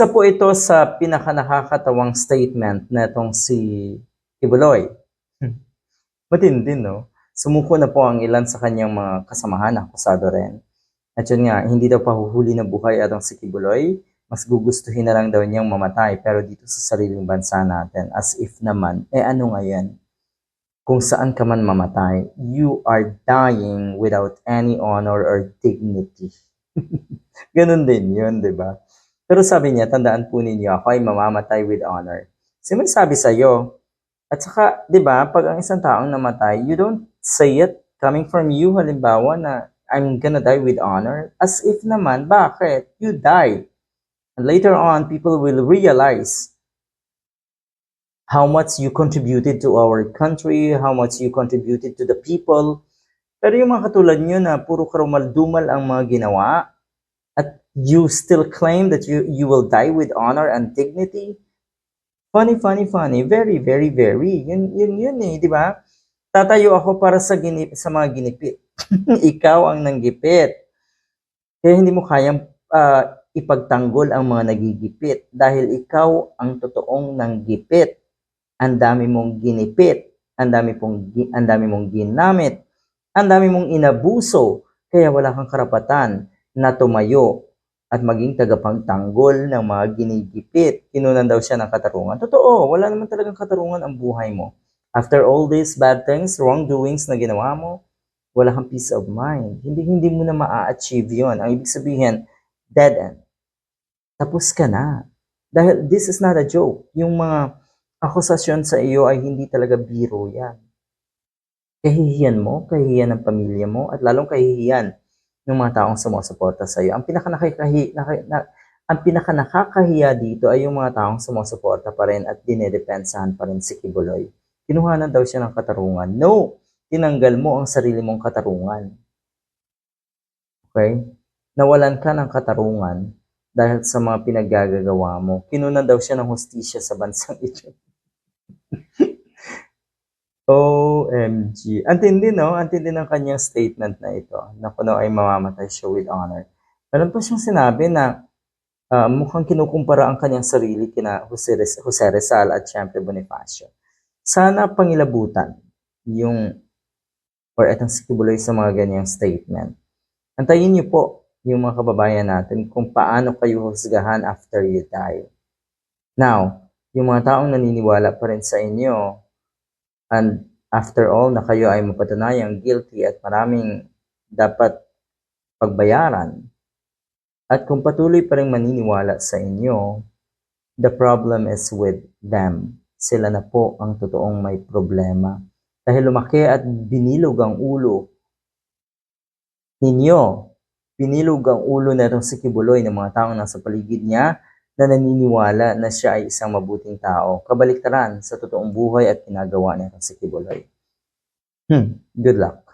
Isa po ito sa pinakanakakatawang statement na itong si Kibuloy. Matindi, no? Sumuko na po ang ilan sa kanyang mga kasamahan, akusado rin. At yun nga, hindi daw pahuhuli na buhay atong si Kibuloy, mas gugustuhin na lang daw niyang mamatay pero dito sa sariling bansa natin. As if naman, eh ano nga yan? Kung saan ka man mamatay, you are dying without any honor or dignity. Ganun din yun, di ba? Pero sabi niya, tandaan po ninyo, ako ay mamamatay with honor. Kasi may sabi sa'yo. At saka, di ba, pag ang isang taong namatay, you don't say it coming from you, halimbawa na I'm gonna die with honor. As if naman, bakit? You die. And later on, people will realize how much you contributed to our country, how much you contributed to the people. Pero yung mga katulad nyo na puro karumaldumal ang mga ginawa, you still claim that you, you will die with honor and dignity, funny, funny, funny, very, very, very. Yun, yun, yun eh, di ba? Tatayo ako para sa, ginip, sa mga ginipit. Ikaw ang nanggipit. Kaya hindi mo kayang ah, ipagtanggol ang mga nagigipit dahil ikaw ang totoong nanggipit. Ang dami mong ginipit, ang dami pong ang dami mong ginamit, ang dami mong inabuso, kaya wala kang karapatan na tumayo at maging tagapagtanggol ng mga ginigipit. Kinunan daw siya ng katarungan. Totoo, wala naman talagang katarungan ang buhay mo. After all these bad things, wrongdoings na ginawa mo, wala kang peace of mind. Hindi hindi mo na maa-achieve yon. Ang ibig sabihin, dead end. Tapos ka na. Dahil this is not a joke. Yung mga akusasyon sa iyo ay hindi talaga biro yan. Kahihiyan mo, kahihiyan ng pamilya mo, at lalong kahihiyan ng mga taong sumusuporta sa iyo. Ang pinaka nakakahi, naka- na, ang pinaka nakakahiya dito ay yung mga taong sumusuporta pa rin at dinedepensahan pa rin si Kibuloy. Kinuhanan daw siya ng katarungan. No! Tinanggal mo ang sarili mong katarungan. Okay? Nawalan ka ng katarungan dahil sa mga pinaggagawa mo. Kinunan daw siya ng hustisya sa bansang ito. OMG. Antindi, no? Antindi ng kanyang statement na ito na kuno ay mamamatay siya with honor. Meron pa siyang sinabi na ah, mukhang kinukumpara ang kanyang sarili kina Jose, Jose Rizal at syempre Bonifacio. Sana pangilabutan yung or etong si Kibuloy sa mga ganyang statement. Antayin niyo po yung mga kababayan natin kung paano kayo husgahan after you die. Now, yung mga taong naniniwala pa rin sa inyo, and after all na kayo ay mapatunayang guilty at maraming dapat pagbayaran, at kung patuloy pa rin maniniwala sa inyo, the problem is with them. Sila na po ang totoong may problema. Dahil lumaki at binilog ang ulo ninyo, binilog ang ulo na itong si Kibuloy ng mga taong nasa paligid niya na naniniwala na siya ay isang mabuting tao. Kabaliktaran sa totoong buhay at ginagawa niya si Kibuloy. Hmm, good luck.